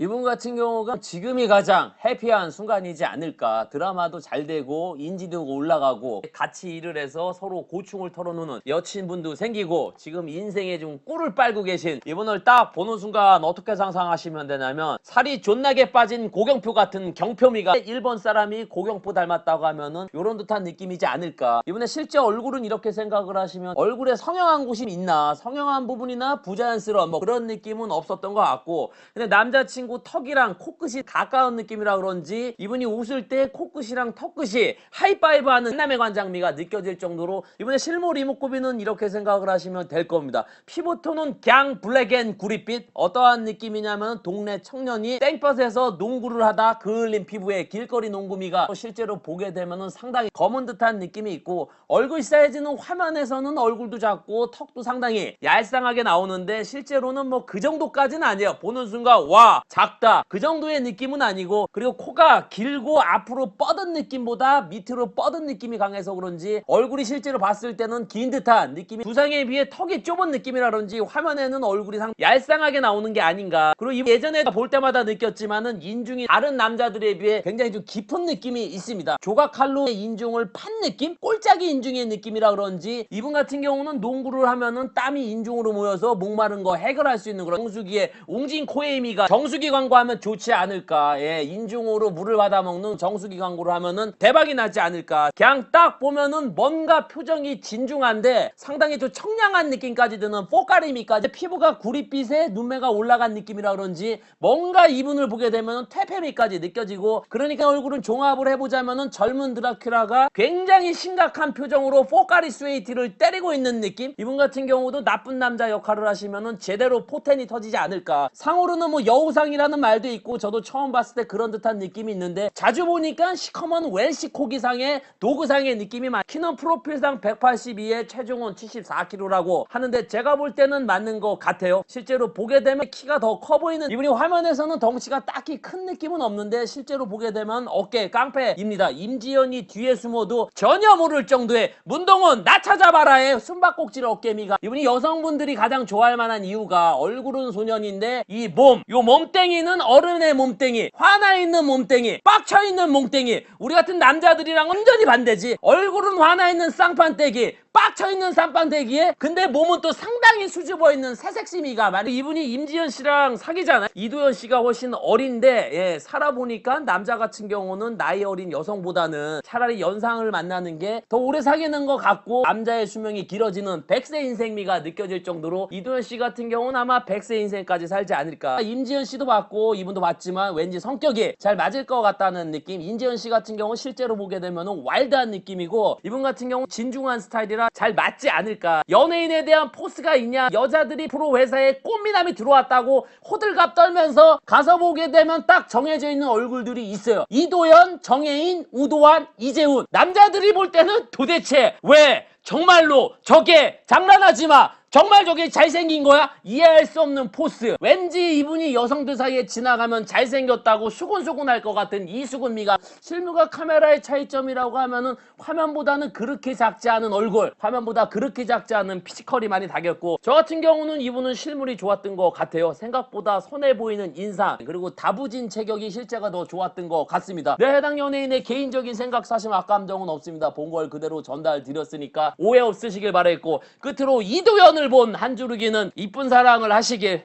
이분 같은 경우가 지금이 가장 해피한 순간이지 않을까. 드라마도 잘 되고 인지도 올라가고 같이 일을 해서 서로 고충을 털어놓는 여친분도 생기고 지금 인생에 좀 꿀을 빨고 계신 이분을 딱 보는 순간 어떻게 상상하시면 되냐면 살이 존나게 빠진 고경표 같은 경표미가 일본 사람이 고경표 닮았다고 하면은 요런 듯한 느낌이지 않을까. 이분의 실제 얼굴은 이렇게 생각을 하시면 얼굴에 성형한 곳이 있나 성형한 부분이나 부자연스러운 뭐 그런 느낌은 없었던 것 같고 근데 남자친구 턱이랑 코끝이 가까운 느낌이라 그런지 이분이 웃을 때 코끝이랑 턱끝이 하이파이브 하는 남의 관장미가 느껴질 정도로 이분의 실물 이목구비는 이렇게 생각을 하시면 될 겁니다. 피부톤은 그냥 블랙 앤 구릿빛 어떠한 느낌이냐면 동네 청년이 땡볕에서 농구를 하다 그을린 피부에 길거리 농구미가 실제로 보게 되면은 상당히 검은 듯한 느낌이 있고 얼굴 사이즈는 화면에서는 얼굴도 작고 턱도 상당히 얄쌍하게 나오는데 실제로는 뭐 그 정도까지는 아니에요. 보는 순간 와 작다. 그 정도의 느낌은 아니고 그리고 코가 길고 앞으로 뻗은 느낌보다 밑으로 뻗은 느낌이 강해서 그런지 얼굴이 실제로 봤을 때는 긴 듯한 느낌이 두상에 비해 턱이 좁은 느낌이라 그런지 화면에는 얼굴이 상 얄쌍하게 나오는 게 아닌가. 그리고 이- 예전에 볼 때마다 느꼈지만은 인중이 다른 남자들에 비해 굉장히 좀 깊은 느낌이 있습니다. 조각칼로의 인중을 판 느낌? 꼴짝이 인중의 느낌이라 그런지 이분 같은 경우는 농구를 하면은 땀이 인중으로 모여서 목마른 거 해결할 수 있는 그런 정수기의 웅진 코에이미가 정수기 광고 하면 좋지 않을까? 예 인중으로 물을 받아 먹는 정수기 광고를 하면은 대박이 나지 않을까? 그냥 딱 보면은 뭔가 표정이 진중한데 상당히 좀 청량한 느낌까지 드는 뽀까리미까지 피부가 구릿빛에 눈매가 올라간 느낌이라 그런지 뭔가 이분을 보게 되면 퇴폐미까지 느껴지고 그러니까 얼굴은 종합을 해보자면은 젊은 드라큘라가 굉장히 심각한 표정으로 포카리 스웨이티를 때리고 있는 느낌? 이분 같은 경우도 나쁜 남자 역할을 하시면은 제대로 포텐이 터지지 않을까? 상으로는 뭐 여우상이 라는 말도 있고 저도 처음 봤을 때 그런 듯한 느낌이 있는데 자주 보니까 시커먼 웰시 코기상의 도그상의 느낌이 많 키는 프로필상 182에 체중은 74kg라고 하는데 제가 볼 때는 맞는 것 같아요. 실제로 보게 되면 키가 더 커 보이는 이분이 화면에서는 덩치가 딱히 큰 느낌은 없는데 실제로 보게 되면 어깨 깡패입니다. 임지연이 뒤에 숨어도 전혀 모를 정도의 문동은 나 찾아봐라의 숨바꼭질 어깨미가 이분이 여성분들이 가장 좋아할 만한 이유가 얼굴은 소년인데 이 몸, 요 몸땡이 는 어른의 몸땡이, 화나 있는 몸땡이, 빡쳐 있는 몸땡이. 우리 같은 남자들이랑 완전히 반대지. 얼굴은 화나 있는 쌍판떼기, 빡 쳐 있는 쌍판떼기에 근데 몸은 또 상당히 수줍어 있는 새색시미가 많이 이분이 임지연 씨랑 사귀잖아요. 이도현 씨가 훨씬 어린데 예, 살아보니까 남자 같은 경우는 나이 어린 여성보다는 차라리 연상을 만나는 게 더 오래 사귀는 것 같고 남자의 수명이 길어지는 백세 인생미가 느껴질 정도로 이도현 씨 같은 경우는 아마 백세 인생까지 살지 않을까. 임지연 씨도 봤고 이분도 봤지만 왠지 성격이 잘 맞을 것 같다는 느낌. 임지연 씨 같은 경우 실제로 보게 되면은 와일드한 느낌이고 이분 같은 경우 진중한 스타일이라 잘 맞지 않을까. 연예인에 대한 포스가 있냐? 여자들이 프로 회사에 꽃미남이 들어왔다고 호들갑 떨면서 가서 보게 되면 딱 정해져 있는 얼굴들이 있어요. 이도현, 정혜인, 우도환, 이재훈. 남자들이 볼 때는 도대체 왜 정말로 저게 장난하지 마. 정말 저게 잘생긴 거야? 이해할 수 없는 포스. 왠지 이분이 여성들 사이에 지나가면 잘생겼다고 수근수근 할 것 같은 이수근미가 실무가 카메라의 차이점이라고 하면은 화면보다는 그렇게 작지 않은 얼굴, 화면보다 그렇게 작지 않은 피지컬이 많이 다겼고 저 같은 경우는 이분은 실물이 좋았던 것 같아요. 생각보다 선해 보이는 인상 그리고 다부진 체격이 실제가 더 좋았던 것 같습니다. 내 해당 연예인의 개인적인 생각 사실 악감정은 없습니다. 본 걸 그대로 전달 드렸으니까 오해 없으시길 바랬고 끝으로 이도현 을본 한 주르기는 이쁜 사랑을 하시길